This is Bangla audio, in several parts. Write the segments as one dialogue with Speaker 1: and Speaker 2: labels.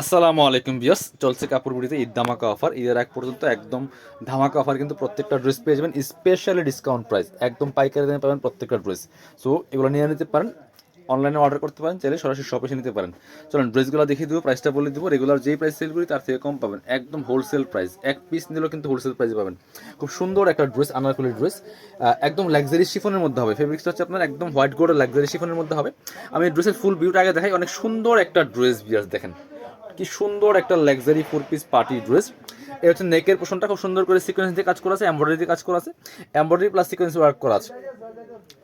Speaker 1: আসসালামু আলাইকুম বিয়াস চলছে কাপড় বুড়িতে ঈদ ধামাকা অফার। ঈদের এক পর্যন্ত একদম ধামাকা অফার কিন্তু প্রত্যেকটা ড্রেস পেয়ে যাবেন স্পেশালি ডিসকাউন্ট প্রাইস একদম পাইকারি দামে পাবেন প্রত্যেকটা ড্রেস। সো এগুলো নিয়ে নিতে পারেন অনলাইনে অর্ডার করতে পারেন, চাইলে সরাসরি শপে এসে নিতে পারেন। চলুন, ড্রেসগুলো দেখিয়ে দেবো প্রাইসটা বলে দেবো। রেগুলার যেই প্রাইস সেল করি, তার থেকে কম পাবেন, একদম হোলসেল প্রাইস এক পিস নিলেও কিন্তু হোলসেল প্রাইসে পাবেন। খুব সুন্দর একটা ড্রেস, আনারকলি ড্রেস একদম লাক্সারি শিফনের মধ্যে হবে। ফেব্রিক্সটা হচ্ছে আপনার একদম হোয়াইট গোল্ড লাক্সারি শিফনের মধ্যে হবে। আমি ড্রেসের ফুল ভিউটা আগে দেখাই, অনেক সুন্দর একটা ড্রেস বিয়ার্স দেখেন। কি সুন্দর একটা luxury four piece party dress এটা হচ্ছে নেকের পোষণটা খুব সুন্দর করে সিকোয়েন্স দিয়ে কাজ করা আছে এমব্রয়ডারি দিয়ে কাজ করা আছে। এমব্রয়ডারি প্লাস সিকোয়েন্স ওয়ার্ক করা আছে।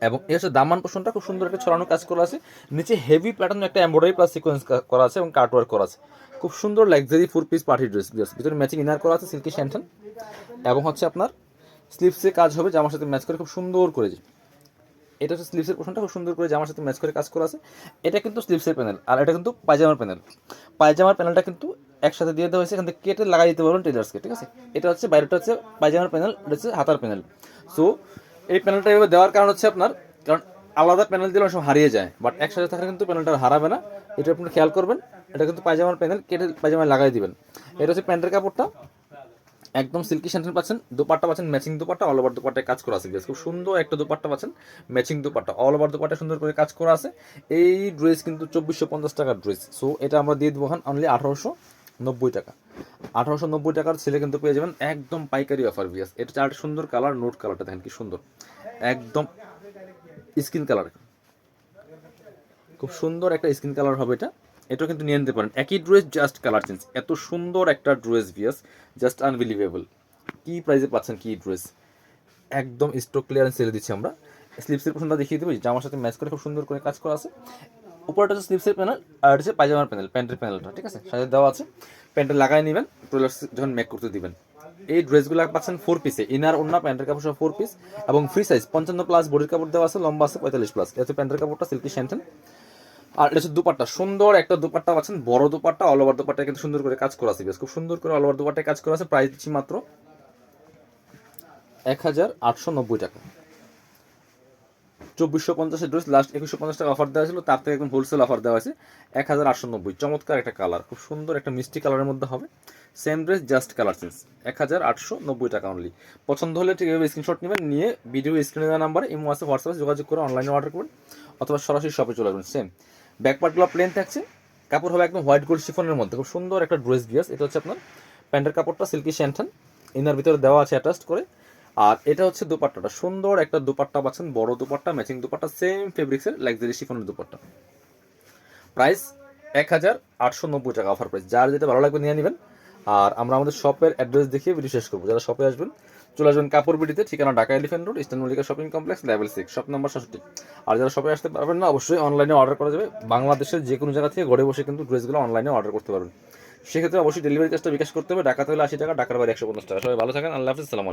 Speaker 1: এবং এই হচ্ছে দামান পোষণটা খুব সুন্দর একটা ছড়ানো কাজ করা আছে। নিচে হেভি প্যাটার্ন একটা এমব্রয়ডারি প্লাস সিকোয়েন্স করা আছে এবং কাট ওয়ার্ক করা আছে। খুব সুন্দর luxury four piece party dress dress ভিতরে ম্যাচিং ইনার করা আছে সিল্কি শ্যান্টন এবং হচ্ছে আপনার স্লিপসে কাজ হবে জামার সাথে ম্যাচ করে খুব সুন্দর করে এটা হচ্ছে স্লিপসের পোর্শনটা খুব সুন্দর করে জামার সাথে ম্যাচ করে কাজ করা আছে। এটা কিন্তু স্লিপসের প্যানেল আর এটা কিন্তু পায়জামার প্যানেল পায়জামার প্যানেলটা কিন্তু একসাথে দিয়ে দেওয়া হয়েছে, এখান থেকে কেটে লাগাই দিতে পারবেন টেলার্সকে ঠিক আছে? এটা হচ্ছে বাইরেটা হচ্ছে পায়জামার প্যানেল এটা হচ্ছে হাতার প্যানেল সো এই প্যানেলটা এভাবে দেওয়ার কারণ হচ্ছে আপনার, কারণ আলাদা প্যানেল দিলে সময় হারিয়ে যায় বাট একসাথে থাকলে কিন্তু প্যানেলটা হারাবে না। এটা আপনি খেয়াল করবেন, এটা কিন্তু পায়জামার প্যানেল কেটে পায়জামায় লাগাই দিবেন। এটা হচ্ছে প্যান্টের কাপড়টা একদম সিল্কি স্যান্টেন পাচ্ছেন, দুপাট্টা পাচ্ছেন ম্যাচিং দুপাট্টা অল ওভার দুপাট্টায় কাজ করা আছে খুব সুন্দর একটা দুপাট্টা পাচ্ছেন matching dupatta all over dupatta সুন্দর করে কাজ করা আছে। এই ড্রেস কিন্তু চব্বিশশো পঞ্চাশ টাকার ড্রেস সো এটা আমরা দিয়ে দেবো এখন অনলি আঠারোশো নব্বই টাকা। আঠারোশো নব্বই টাকার ছেলে কিন্তু পেয়ে যাবেন একদম পাইকারি অফার বিয়াস এটা চারটে সুন্দর কালার নোট কালারটা দেখেন কি সুন্দর। একদম স্কিন কালার খুব সুন্দর একটা স্কিন কালার হবে এটা। এটাও কিন্তু নিয়ে নিতে পারেন। একই ড্রেস জাস্ট কালার চেঞ্জ এত সুন্দর একটা ড্রেস ভিয়াস জাস্ট আনবিলিভেবল কি প্রাইসে পাচ্ছেন কি ড্রেস একদম স্টক ক্লিয়ারেন্স সেলে দিচ্ছি আমরা। স্লিপসের পোশনটা দেখিয়ে দেবো। জামার সাথে ম্যাচ করে খুব সুন্দর করে কাজ করা আছে। উপরটা হচ্ছে স্লিপসের প্যানেল আর হচ্ছে পায়জামার প্যানেল প্যান্টের প্যানেলটা ঠিক আছে? সাথে দেওয়া আছে। প্যান্টে লাগাই নেবেন ট্রোলার যখন মেক করতে দিবেন। এই ড্রেসগুলো পাচ্ছেন ফোর পিসে ইনার ওন্না প্যান্টের কাপড় সহ ফোর পিস এবং ফ্রি সাইজ পঞ্চান্ন প্লাস বডির কাপড় দেওয়া আছে, লম্বা আছে, পঁয়তাল্লিশ প্লাস এতে প্যান্টের কাপড়টা সিল্কি শ্যান্টেন আর এটা হচ্ছে দুপাট্টা। সুন্দর একটা দুপাট্টা পাচ্ছেন বড় দুপাট্টা অল ওভার দুপাট্টা কিন্তু সুন্দর করে কাজ করা আছে বেশ। খুব সুন্দর করে অল ওভার দুপাট্টায় কাজ করা আছে প্রাইস দিচ্ছি মাত্র এক হাজার আটশো নব্বই টাকা। চব্বিশশো পঞ্চাশের ড্রেস লাস্ট একুশশো পঞ্চাশ টাকা অফার দেওয়া ছিল, তার থেকে একদম হোলসেল অফার দেওয়া আছে এক হাজার আটশো নব্বই, চমৎকার একটা কালার খুব সুন্দর একটা মিষ্টি কালারের মধ্যে হবে। Same dress just colour change এক হাজার আটশো নব্বই টাকা অনলি পছন্দ হলে ঠিক এভাবে স্ক্রিনশট নেবেন, নিয়ে ভিডিও স্ক্রিনে দেওয়া নাম্বারে ইমো আছে হোয়াটসঅ্যাপে যোগাযোগ করে অনলাইনে অর্ডার করবেন, অথবা সরাসরি শপে চলে আসবেন সেম ব্যাক পার্টগুলো প্লেন থাকছে, কাপড় হবে একদম হোয়াইট গোল্ড শিফনের মধ্যে, খুব সুন্দর একটা ড্রেস বিয়াস এটা হচ্ছে আপনার প্যান্টের কাপড়টা সিল্কি শ্যান্টন ইনার ভিতরে দেওয়া আছে অ্যাটাচ করে। আর এটা হচ্ছে দুপাট্টাটা। সুন্দর একটা দুপাট্টা পাচ্ছেন, বড় দুপাট্টা ম্যাচিং দুপাট্টা সেম ফেব্রিক্সের লাক্সারি শিফনের দুপাট্টা। প্রাইস এক হাজার আটশো নব্বই টাকা অফার প্রাইস যার যেটা ভালো লাগবে নিয়ে নেবেন। আর আমরা আমাদের শপের অ্যাড্রেস দেখিয়ে ভিডিও শেষ করব। যারা শপে আসবেন, চলে আসবেন কাপড় বিডিতে ঠিকানা Dhaka Elephant Road, Eastern Mallika shopping complex level six shop number সাতষট্টি আর যারা শপে আসতে পারবেন না, অবশ্যই অনলাইনে অর্ডার করা যাবে। বাংলাদেশের যে কোনো জায়গা থেকে ঘরে বসে কিন্তু ড্রেসগুলো অনলাইনে অর্ডার করতে পারবেন। সেক্ষেত্রে অবশ্যই ডেলিভারি চার্জটা বিকাশ করতে হবে। ঢাকাতে হলে আশি টাকা, ঢাকার বাইরে একশো পঞ্চাশ টাকা। সবাই ভালো থাকেন। আল্লাহ হাফিজ। সালাম